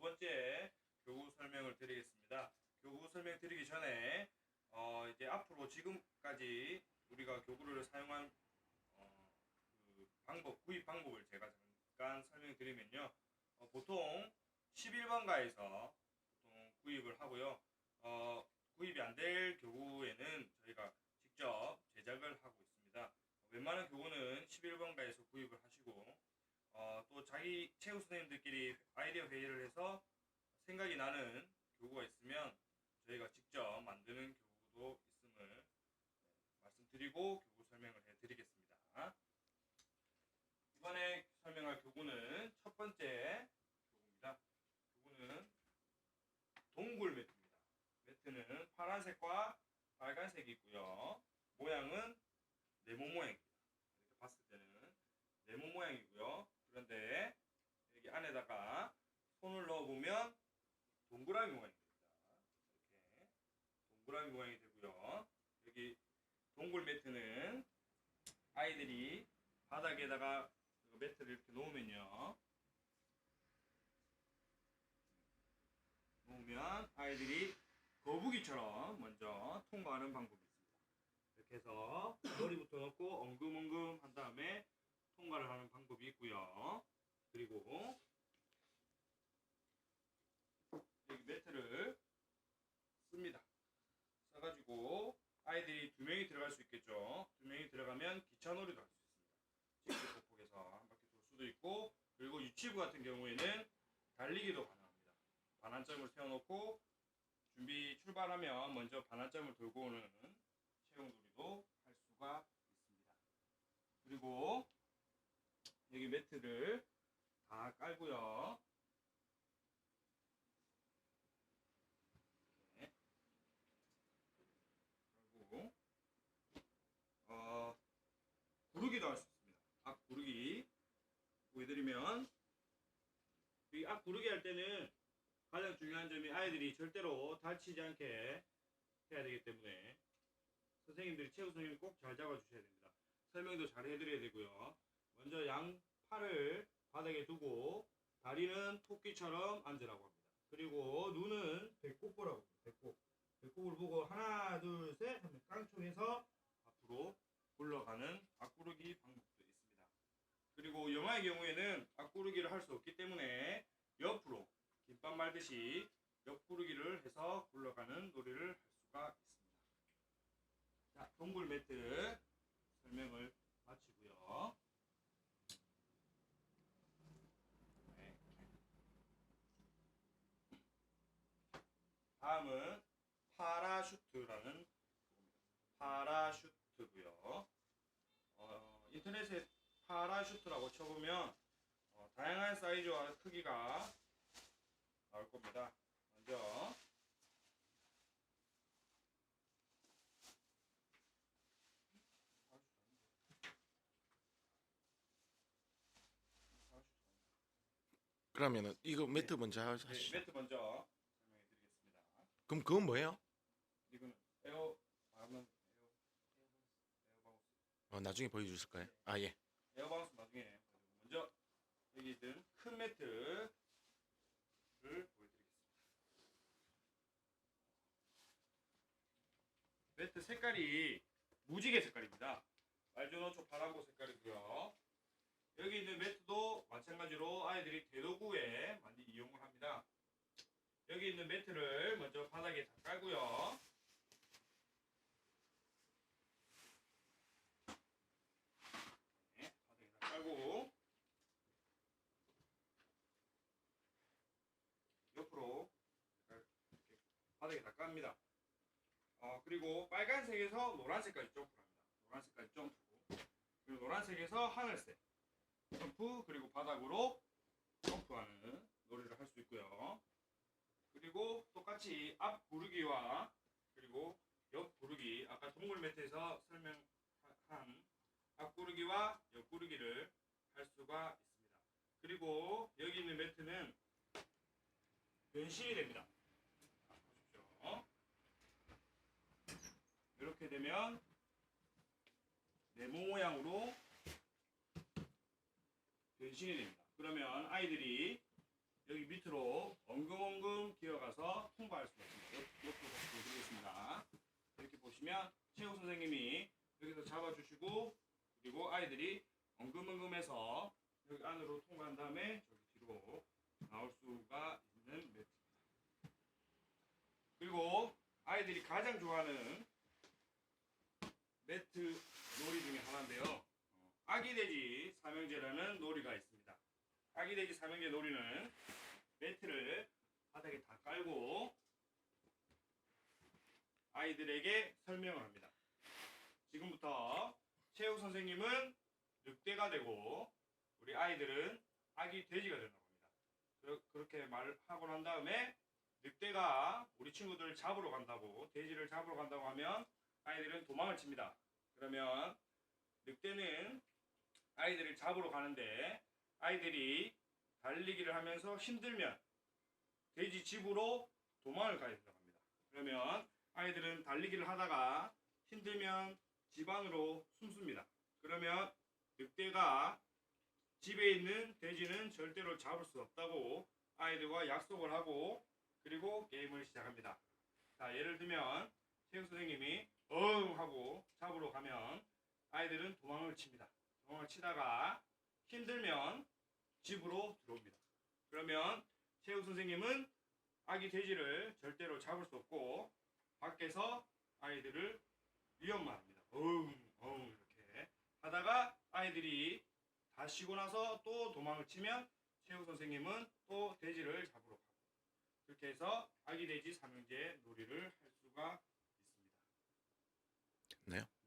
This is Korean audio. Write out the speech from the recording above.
번째 교구 설명을 드리겠습니다. 교구 설명 드리기 전에 어, 이제 앞으로 지금까지 우리가 교구를 사용한 어, 그 방법 구입 방법을 제가 잠깐 설명드리면요. 어, 보통 11번가에서 보통 구입을 하고요. 어, 구입이 안될 교구에는 저희가 직접 제작을 하고 있습니다. 웬만한 교구는 11번가에서 구입을 하시고 어, 또 자기 체육 선생님들끼리 아이디어 회의를 해서 생각이 나는 교구가 있으면 저희가 직접 만드는 교구도 있음을 네, 말씀드리고 교구 설명을 해드리겠습니다. 이번에 설명할 교구는 첫 번째 교구입니다. 교구는 동굴 매트입니다. 매트는 파란색과 빨간색이 있고요. 모양은 네모 모양입니다. 이렇게 봤을 때는 네모 모양이고요. 그런데 여기 안에다가 손을 넣어보면 동그라미 모양이 됩니다. 이렇게 동그라미 모양이 되고요. 여기 동굴 매트는 아이들이 바닥에다가 매트를 이렇게 놓으면요. 놓으면 아이들이 거북이처럼 먼저 통과하는 방법이 있습니다. 이렇게 해서 머리부터 넣고 엉금엉금 한 다음에 통과를 하는 방법이 있고요. 그리고 여기 매트를 씁니다. 써가지고 아이들이 두 명이 들어갈 수 있겠죠. 두 명이 들어가면 기차놀이도 할 수 있습니다. 직접 폭폭에서 한 바퀴 돌 수도 있고 그리고 유치부 같은 경우에는 달리기도 가능합니다. 반환점을 세워놓고 준비 출발하면 먼저 반환점을 돌고 오는 체육놀이도 할 수가 있습니다. 그리고 여기 매트를 다 깔고요. 이렇게 깔고 어, 구르기도 할 수 있습니다. 앞 구르기 보여드리면 이 앞 구르기 할 때는 가장 중요한 점이 아이들이 절대로 다치지 않게 해야 되기 때문에 선생님들이 체육 선생님이 꼭잘 잡아주셔야 됩니다. 설명도 잘 해드려야 되고요. 먼저 양 팔을 바닥에 두고 다리는 토끼처럼 앉으라고 합니다. 그리고 눈은 배꼽 보라고 합니다. 배꼽. 배꼽을 보고 하나 둘 셋 하면 깡총해서 앞으로 굴러가는 앞구르기 방법도 있습니다. 그리고 영화의 경우에는 앞구르기를 할 수 없기 때문에 옆으로 김밥 말듯이 옆구르기를 해서 굴러가는 놀이를 할 수가 있습니다. 자, 동굴 매트 설명을 마치고요. 네. 다음은 파라슈트라는. 파라슈트고요. 어, 인터넷에 파라슈트라고 쳐보면 어, 다양한 사이즈와 크기가 나올 겁니다. 먼저 그러면은 이거 매트 먼저 하- 네, 하시죠. 매트 먼저 설명해 드리겠습니다. 그럼 그건 뭐예요? 이거는 에어 방은 에어 어, 나중에 보여주실 거예요? 아 예. 에어바운스 나중에 보여드리고 먼저 여기 있는 큰 매트를 보여드리겠습니다. 매트 색깔이 무지개 색깔입니다. 말주노 초 파란고 색깔이고요. 여기 있는 매트도 마찬가지로 아이들이 대도구에 많이 이용을 합니다. 여기 있는 매트를 먼저 바닥에 다 깔고요. 네, 바닥에 다 깔고 옆으로 이렇게 바닥에 다 깝니다. 어, 그리고 빨간색에서 노란색까지 점프를 합니다. 노란색까지 점프고 그리고 노란색에서 하늘색 점프 그리고 바닥으로 점프하는 놀이를 할 수 있고요. 그리고 똑같이 앞 구르기와 그리고 옆 구르기 아까 동물 매트에서 설명한 앞 구르기와 옆 구르기를 할 수가 있습니다. 그리고 여기 있는 매트는 변신이 됩니다. 자, 보십시오. 이렇게 되면 네모 모양으로 변신이 됩니다. 그러면 아이들이 여기 밑으로 엉금엉금 기어가서 통과할 수가 있습니다. 옆, 옆으로 보여드리겠습니다. 이렇게 보시면 최우 선생님이 여기서 잡아주시고 그리고 아이들이 엉금엉금해서 여기 안으로 통과한 다음에 저기 뒤로 나올 수가 있는 매트입니다. 그리고 아이들이 가장 좋아하는 매트 놀이 중에 하나인데요. 어, 아기 돼지 삼형제라는 놀이가 있습니다. 아기 돼지 삼형제 놀이는 매트를 바닥에 다 깔고 아이들에게 설명을 합니다. 지금부터 최우 선생님은 늑대가 되고 우리 아이들은 아기 돼지가 된다고 합니다. 그- 그렇게 말하고 난 다음에 늑대가 우리 친구들을 잡으러 간다고 돼지를 잡으러 간다고 하면 아이들은 도망을 칩니다. 그러면 늑대는 아이들을 잡으러 가는데 아이들이 달리기를 하면서 힘들면 돼지 집으로 도망을 가야 된다고 합니다. 그러면 아이들은 달리기를 하다가 힘들면 집 안으로 숨습니다. 그러면 늑대가 집에 있는 돼지는 절대로 잡을 수 없다고 아이들과 약속을 하고 그리고 게임을 시작합니다. 자, 예를 들면 체육 선생님이 엉 하고 잡으러 가면 아이들은 도망을 칩니다. 도망을 치다가 힘들면 집으로 들어옵니다. 그러면 체육 선생님은 아기 돼지를 절대로 잡을 수 없고 밖에서 아이들을 위협만 합니다. 엉, 엉 이렇게 하다가 아이들이 다 쉬고 나서 또 도망을 치면 체육 선생님은 또 돼지를 잡으러 가고 그렇게 해서 아기 돼지 삼형제 놀이를 할 수가 있습니다. 됐나요?